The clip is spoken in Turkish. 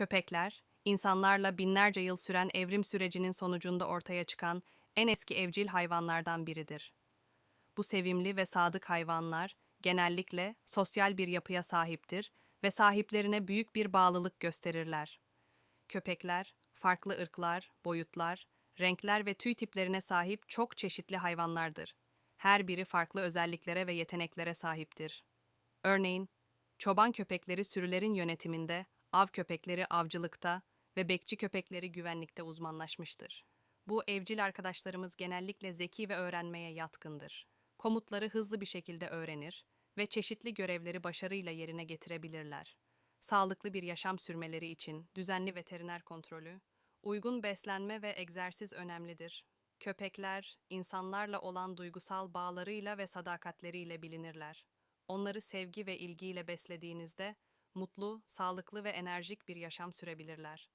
Köpekler, insanlarla binlerce yıl süren evrim sürecinin sonucunda ortaya çıkan en eski evcil hayvanlardan biridir. Bu sevimli ve sadık hayvanlar genellikle sosyal bir yapıya sahiptir ve sahiplerine büyük bir bağlılık gösterirler. Köpekler, farklı ırklar, boyutlar, renkler ve tüy tiplerine sahip çok çeşitli hayvanlardır. Her biri farklı özelliklere ve yeteneklere sahiptir. Örneğin, çoban köpekleri sürülerin yönetiminde, av köpekleri avcılıkta ve bekçi köpekleri güvenlikte uzmanlaşmıştır. Bu evcil arkadaşlarımız genellikle zeki ve öğrenmeye yatkındır. Komutları hızlı bir şekilde öğrenir ve çeşitli görevleri başarıyla yerine getirebilirler. Sağlıklı bir yaşam sürmeleri için düzenli veteriner kontrolü, uygun beslenme ve egzersiz önemlidir. Köpekler, insanlarla olan duygusal bağlarıyla ve sadakatleriyle bilinirler. Onları sevgi ve ilgiyle beslediğinizde mutlu, sağlıklı ve enerjik bir yaşam sürebilirler.